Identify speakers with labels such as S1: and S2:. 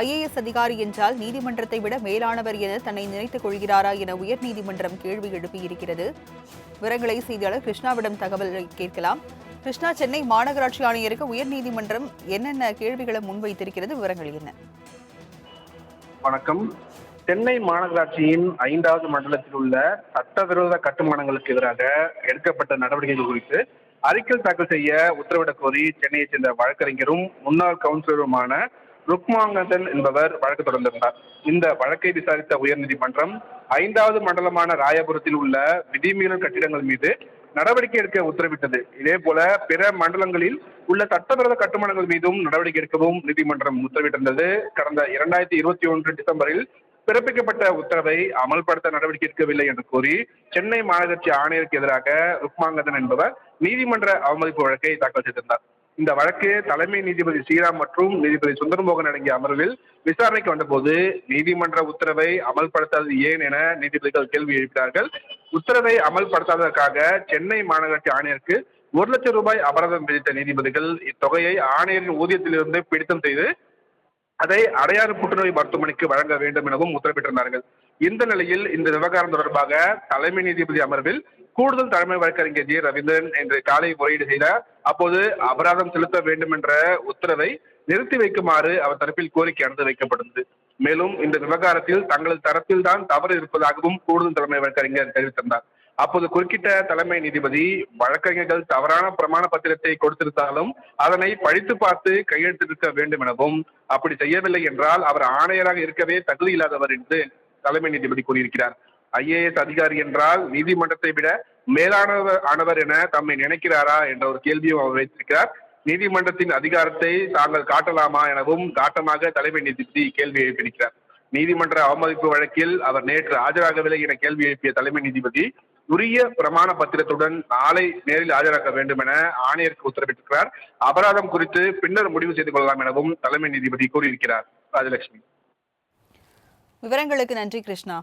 S1: IAS அதிகாரி என்றால் நீதிமன்றத்தை விட மேலானவர் என தன்னை நினைத்துக் கொள்கிறாரா என உயர்நீதிமன்றம் கேள்வி எழுப்பியிருக்கிறது. விவரங்களை செய்தியாளர் கிருஷ்ணாவிடம் தகவலை கேட்கலாம். கிருஷ்ணா சென்னை மாநகராட்சி ஆணையருக்கு உயர்நீதிமன்றம் என்னென்ன கேள்விகளை முன்வைத்திருக்கிறது? விவரங்கள் என்ன?
S2: வணக்கம். சென்னை மாநகராட்சியின் ஐந்தாவது மண்டலத்தில் உள்ள சட்டவிரோத கட்டுமானங்களுக்கு எதிராக எடுக்கப்பட்ட நடவடிக்கைகள் குறித்து அறிக்கை தாக்கல் செய்ய உத்தரவிடக் கோரி சென்னையைச் சேர்ந்த வழக்கறிஞரும் முன்னாள் கவுன்சிலருமான ருக்மாங்கதன் என்பவர் வழக்கு தொடர்ந்திருந்தார். இந்த வழக்கை விசாரித்த உயர்நீதிமன்றம் ஐந்தாவது மண்டலமான ராயபுரத்தில் உள்ள விதிமீறல் கட்டிடங்கள் மீது நடவடிக்கை எடுக்க உத்தரவிட்டது. இதே போல பிற மண்டலங்களில் உள்ள சட்டவிரோத கட்டுமானங்கள் மீதும் நடவடிக்கை எடுக்கவும் நீதிமன்றம் உத்தரவிட்டிருந்தது. கடந்த இரண்டாயிரத்தி இருபத்தி ஒன்று டிசம்பரில் பிறப்பிக்கப்பட்ட உத்தரவை அமல்படுத்த நடவடிக்கை எடுக்கவில்லை என்று கூறி சென்னை மாநகராட்சி ஆணையருக்கு எதிராக ருக்மாங்கதன் என்பவர் நீதிமன்ற அவமதிப்பு வழக்கை தாக்கல் செய்திருந்தார். இந்த வழக்கு தலைமை நீதிபதி ஸ்ரீராம் மற்றும் நீதிபதி சுந்தரமோகன் அடங்கிய அமர்வில் விசாரணைக்கு வந்தபோது நீதிமன்ற உத்தரவை அமல்படுத்தாதது ஏன் என நீதிபதிகள் கேள்வி எழுப்பினார்கள். உத்தரவை அமல்படுத்தாததற்காக சென்னை மாநகராட்சி ஆணையருக்கு ஒரு லட்சம் ரூபாய் அபராதம் விதித்த நீதிபதிகள் இத்தொகையை ஆணையரின் ஊதியத்திலிருந்து பிடித்தம் செய்து அதை அடையாறு புற்றுநோய் மருத்துவமனைக்கு வழங்க வேண்டும் எனவும் உத்தரவிட்டிருந்தார்கள். இந்த நிலையில் இந்த விவகாரம் தொடர்பாக தலைமை நீதிபதி அமர்வில் கூடுதல் தலைமை வழக்கறிஞர் ஜி ரவீந்திரன் இன்று காலை முறையீடு செய்தார் அப்போது அபராதம் செலுத்த வேண்டும் என்ற உத்தரவை நிறுத்தி வைக்குமாறு அவர் தரப்பில் கோரிக்கை அனுப்பி வைக்கப்பட்டது. மேலும் இந்த விவகாரத்தில் தங்களது தரப்பில் தான் தவறு இருப்பதாகவும் கூடுதல் தலைமை வழக்கறிஞர் தெரிவித்திருந்தார். அப்போது குறுக்கிட்ட தலைமை நீதிபதி வழக்கறிஞர்கள் தவறான பிரமாண பத்திரத்தை கொடுத்திருந்தாலும் அதனை படித்து பார்த்து கையெழுத்திருக்க வேண்டும் எனவும் அப்படி செய்யவில்லை என்றால் அவர் ஆணையராக இருக்கவே தகுதி இல்லாதவர் என்று தலைமை நீதிபதி கூறியிருக்கிறார். ஐஏஎஸ் அதிகாரி என்றால் நீதிமன்றத்தை விட மேலானவர் ஆனவர் என தம்மை நினைக்கிறாரா என்ற ஒரு கேள்வியும் அவர் வைத்திருக்கிறார். நீதிமன்றத்தின் அதிகாரத்தை தாங்கள் காட்டலாமா எனவும் காட்டமாக தலைமை நீதிபதி கேள்வி எழுப்பியிருக்கிறார். நீதிமன்ற அவமதிப்பு வழக்கில் அவர் நேற்று ஆஜராகவில்லை என கேள்வி எழுப்பிய தலைமை நீதிபதி உரிய பிரமாண பத்திரத்துடன் நாளை நேரில் ஆஜராக்க வேண்டும் என ஆணையருக்கு உத்தரவிட்டிருக்கிறார். அபராதம் குறித்து பின்னர் முடிவு செய்து கொள்ளலாம் எனவும் தலைமை நீதிபதி கூறியிருக்கிறார். ராஜலட்சுமி.
S1: விவரங்களுக்கு நன்றி கிருஷ்ணா.